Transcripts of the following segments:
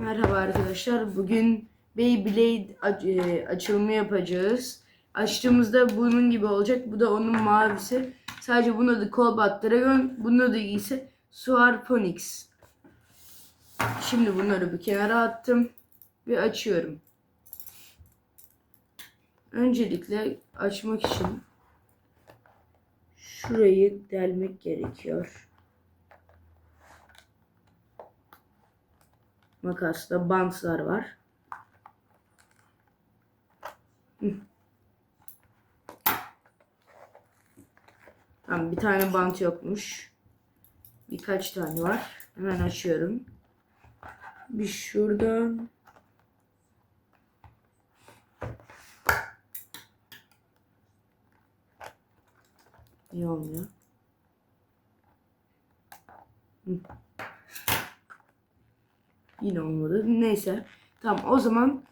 Merhaba arkadaşlar. Bugün Beyblade e, açılımı yapacağız. Açtığımızda bunun gibi olacak. Bu da onun mavisi. Sadece bunun adı Cobalt Dragon. Bunun adı ise Suar Phoenix. Şimdi bunları bir kenara attım. Ve açıyorum. Öncelikle açmak için şurayı delmek gerekiyor. Makasla bantlar var. Hı. Tamam bir tane bant yokmuş. Birkaç tane var. Hemen açıyorum. Bir şuradan. Niye olmuyor? Hı. Yine olmadı. Neyse. Tamam o zaman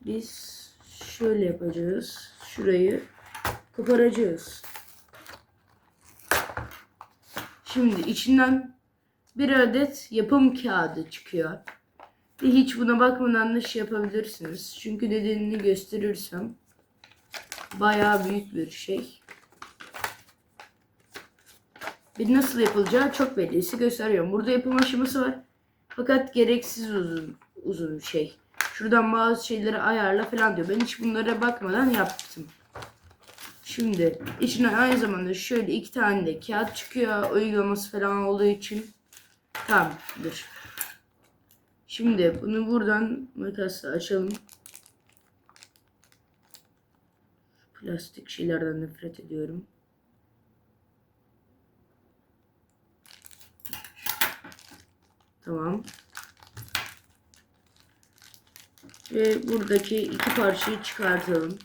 biz şöyle yapacağız. Şurayı koparacağız. Şimdi içinden bir adet yapım kağıdı çıkıyor. Ve hiç buna bakmadan da şey yapabilirsiniz. Çünkü nedenini gösterirsem bayağı büyük bir şey. Bir nasıl yapılacağı çok bellisi gösteriyorum. Burada yapım aşaması var. Fakat gereksiz uzun uzun şey. Şuradan bazı şeyleri ayarla falan diyor. Ben hiç bunlara bakmadan yaptım. Şimdi içine aynı zamanda şöyle iki tane de kağıt çıkıyor. Uygulaması falan olduğu için. Tamamdır. Şimdi bunu buradan makasla açalım. Plastik şeylerden nefret ediyorum. Tamam. Ve buradaki iki parçayı çıkartalım.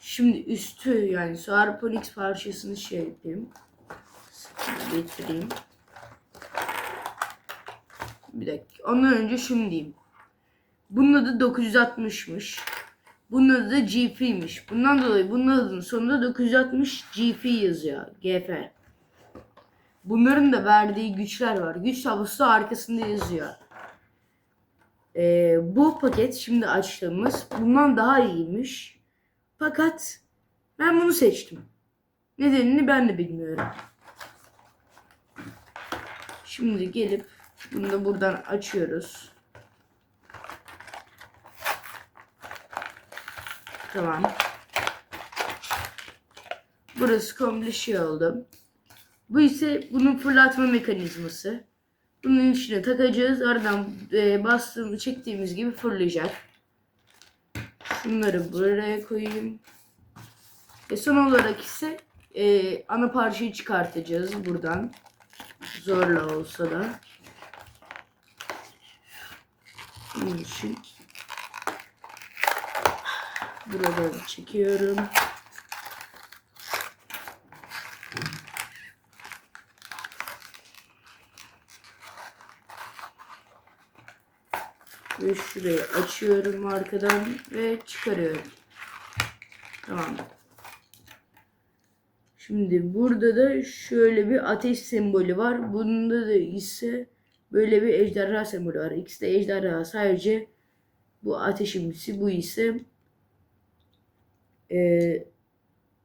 Şimdi üstü yani Suarponix parçasını şey yapayım. Getireyim. Bir dakika. Ondan önce şunu diyeyim. Bunun adı 960'mış. Bunun adı da GP'miş. Bundan dolayı bunun adının sonunda 960 GP yazıyor. GF. Bunların da verdiği güçler var. Güç tablosu da arkasında yazıyor. Ee, bu paket şimdi açtığımız bundan daha iyiymiş. Fakat ben bunu seçtim. Nedenini ben de bilmiyorum. Şimdi gelip bunu da buradan açıyoruz. Tamam. Burası komple şey oldu. Bu ise bunun fırlatma mekanizması. Bunun içine takacağız. Aradan e, bastığımız, çektiğimiz gibi fırlayacak. Şunları buraya koyayım. Ve son olarak ise e, ana parçayı çıkartacağız buradan. Zorla olsa da. Bunun için buradan çekiyorum. Ve şurayı açıyorum arkadan ve çıkarıyorum. Tamam. Şimdi burada da şöyle bir ateş sembolü var. Bunda da ise böyle bir ejderha sembolü var. İkisi de ejderha. Sadece bu ateşimsi bu ise ee,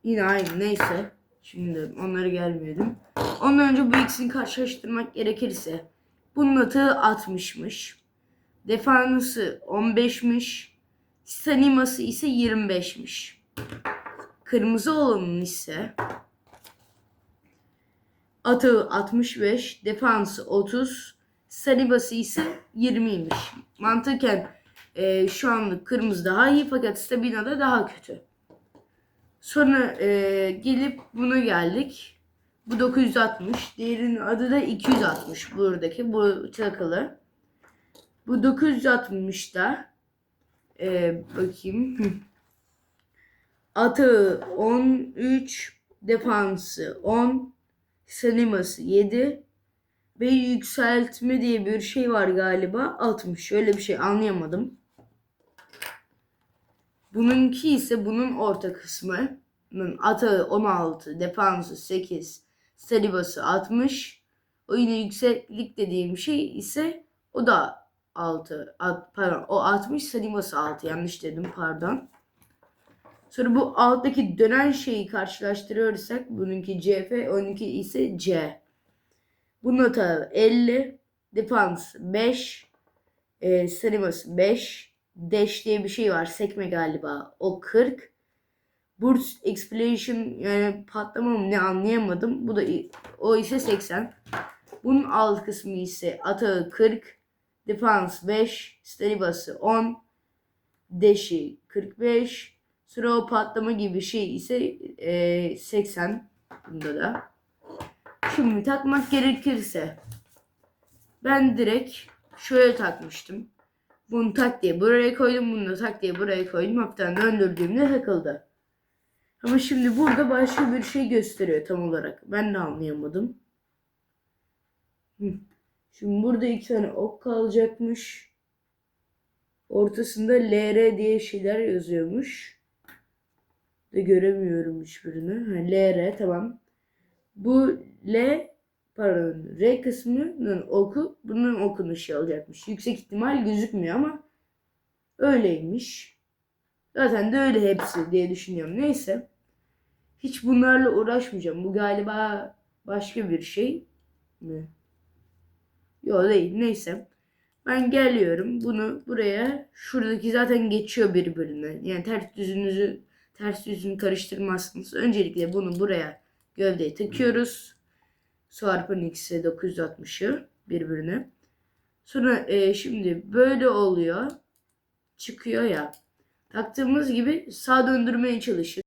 yine aynı neyse. Şimdi onları gelmeyelim. Ondan önce bu ikisini karşılaştırmak gerekirse bunun adı 60'mış. Defansı 15'miş. Saniması ise 25'miş. Kırmızı olanın ise atağı 65, defansı 30, Salibası ise 20'ymiş. Mantıken e, şu anlık kırmızı daha iyi fakat Stabina'da daha kötü. Sonra e, gelip buna geldik. Bu 960. Diğerinin adı da 260 buradaki. Bu takılı. Bu 960'da e, bakayım. Atağı 13, defansı 10, saniması 7 ve yükseltme diye bir şey var galiba 60. Şöyle bir şey anlayamadım. Bununki ise bunun orta kısmı. Atağı 16, defansı 8, salibası 60. O yine yükseklik dediğim şey ise o da 6. At, pardon o 60 Sanibası 6 yanlış dedim pardon. Sonra bu alttaki dönen şeyi karşılaştırıyorsak bununki CF, onunki ise C. Bu nota 50, defans 5, e, Sanibası 5, dash diye bir şey var, sekme galiba o 40. Burst explosion yani patlama mı ne anlayamadım. Bu da o ise 80. Bunun alt kısmı ise atağı 40, defans 5, stalibası 10, deşi 45, sonra o patlama gibi şey ise e, 80 bunda da. Şimdi takmak gerekirse ben direkt şöyle takmıştım. Bunu tak diye buraya koydum, bunu da tak diye buraya koydum. Hafiften döndürdüğümde takıldı. Ama şimdi burada başka bir şey gösteriyor tam olarak. Ben de anlayamadım. Hı. Şimdi burada iki tane ok kalacakmış. Ortasında LR diye şeyler yazıyormuş. De göremiyorum hiçbirini. Ha, LR tamam. Bu L pardon R kısmının oku bunun okunuşu olacakmış. Yüksek ihtimal gözükmüyor ama öyleymiş. Zaten de öyle hepsi diye düşünüyorum. Neyse. Hiç bunlarla uğraşmayacağım. Bu galiba başka bir şey mi? Yok değil. Neyse. Ben geliyorum. Bunu buraya şuradaki zaten geçiyor birbirine. Yani ters düzünüzü ters düzünü karıştırmazsınız. Öncelikle bunu buraya gövdeye takıyoruz. Suarp'ın ikisi 960'ı birbirine. Sonra e, şimdi böyle oluyor. Çıkıyor ya. Taktığımız gibi sağ döndürmeye çalışın.